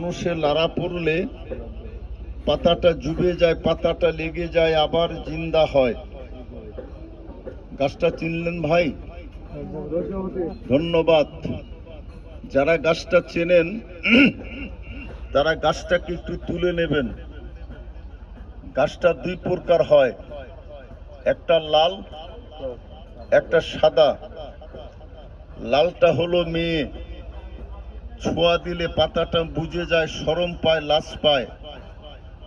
মানুষের লাড়া পড়লে পাতাটা জুবে যায়, পাতাটা লেগে যায়, আবার জিন্দা হয়। গাছটা চিনলেন ভাই? ধন্যবাদ। যারা গাছটা চেনেন, তারা গাছটাকে একটু তুলে নেবেন। গাছটা দুই প্রকার হয়। একটা লাল, একটা সাদা। লালটা হলো মেয়ে। ছোঁয়া দিলে পাতাটা বুঝে যায় সরম পায় লাশ পায়।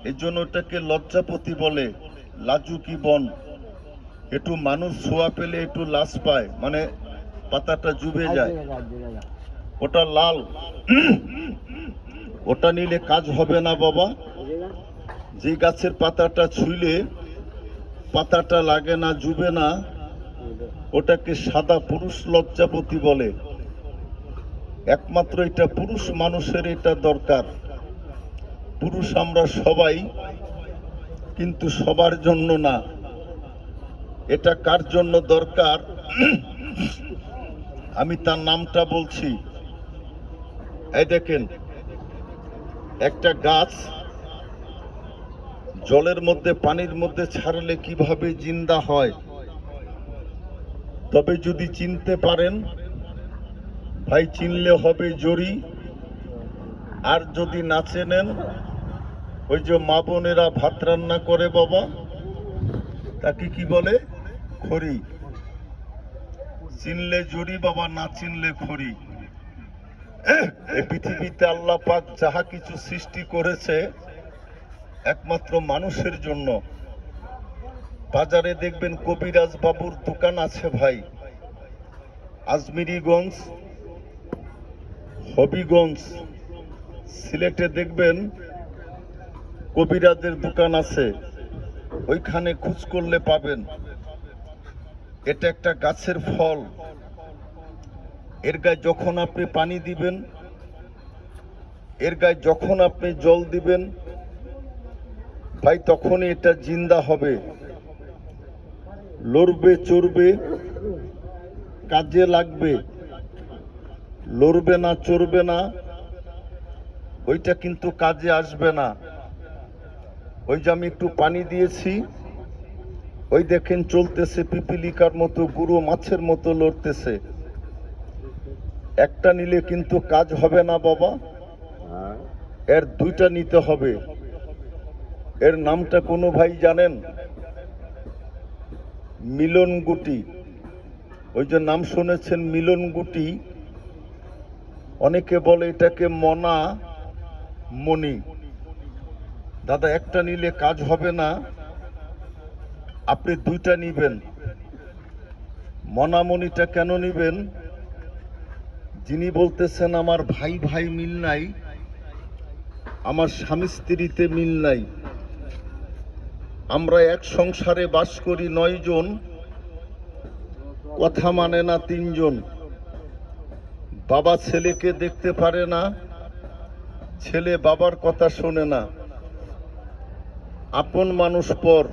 এই জন্য ওটাকে লজ্জাপতি বলে লাজুকি বন। একটু মানুষ ছোঁয়া পেলে একটু লাশ পায় মানে পাতাটা জুবে যায়। ওটা লাল। ওটা নিলে কাজ হবে না বাবা। যে গাছের পাতাটা ছুঁইলে পাতাটা লাগে না জুবে না। ওটাকে সাদা পুরুষ লজ্জাপতি বলে। একমাত্র এটা পুরুষ মানুষের এটা দরকার। পুরুষ আমরা সবাই, কিন্তু সবার জন্য না। এটা কার জন্য দরকার? আমি তার নামটা বলছি। এই দেখেন, একটা গাছ জলের মধ্যে, পানির মধ্যে ছাড়লে কীভাবে জিন্দা হয়? তবে যদি চিনতে পারেন ভাই চিনলে হবে জরি। আর যদি না চেনেন, ওই যে মা বোনেরা ভাত রান্না করে বাবা, তাকে কি বলে? খড়ি। চিনলে জরি বাবা, না চিনলে খড়ি। এই পৃথিবীতে আল্লাহ পাক যাহা কিছু সৃষ্টি করেছে একমাত্র মানুষের জন্য। বাজারে দেখবেন কবিরাজ বাবুর দোকান আছে ভাই। আজমিরিগঞ্জ হবিগঞ্জ সিলেটে দেখবেন কবিরাজের দোকান আছে। ওইখানে খোঁজ করলে পাবেন। এটা একটা গাছের ফল। এর গায়ে যখন আপনি পানি দিবেন, এর গায়ে যখন আপনি জল দিবেন, ভাই তখনই এটা জিন্দা হবে। লড়বে, চড়বে, কাজে লাগবে। লড়বে না, চড়বে না, ওইটা কিন্তু কাজে আসবে না। ওই যে আমি একটু পানি দিয়েছি, ওই দেখেন চলতেছে পিপিলিকার মতো গুরু মাছের মতো লড়তেছে। একটা নিলে কিন্তু কাজ হবে না বাবা। এর দুইটা নিতে হবে। এর নামটা কোনো ভাই জানেন? মিলন গুটি ওই যে নাম শুনেছেন মিলন গুটি অনেকে বলে এটাকে মনা মণি। দাদা, একটা নিলে কাজ হবে না, আপনি দুইটা নিবেন। মনামণিটা কেন নিবেন? যিনি বলতেছেন, আমার ভাই ভাই মিল নাই, আমার স্বামী স্ত্রীতে মিল নাই। আমরা এক সংসারে বাস করি নয় জন কথা মানে না তিনজন। বাবা ছেলেকে দেখতে পারে না, ছেলে বাবার কথা শোনে না। আপন মানুষ পর,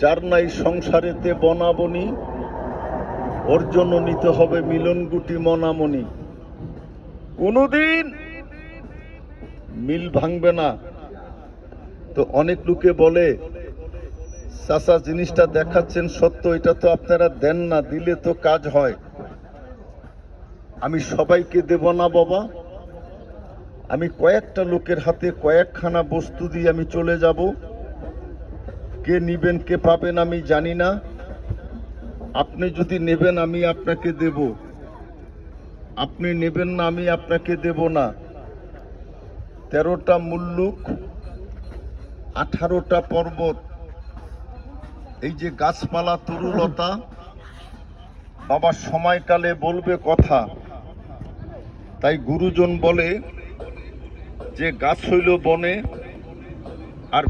যার নাই সংসারেতে বনাবনি, ওর জন্য নিতে হবে মিলন গুটি মনামনি। কোনোদিন মিল ভাঙবে না। তো অনেক লোকে বলে, চাচা, জিনিসটা দেখাচ্ছেন সত্য, এটা তো আপনারা দেন না, দিলে তো কাজ হয়। আমি সবাইকে দেব না, বাবা। আমি কয়েকটা লোকের হাতে কয়েকখানা বস্তু দিয়ে আমি চলে যাব। কে নিবেন, কে পাবেন আমি জানি না। আপনি যদি নেবেন, আমি আপনাকে দেব। আপনি নেবেন না, আমি আপনাকে দেব না। তেরোটা মুল্লুক, আঠারোটা পর্বত। এই যে গাছপালা তরুলতা, বাবা সময়কালে বলবে কথা। তাই গুরুজন বলে যে গাছ হইল বনে আর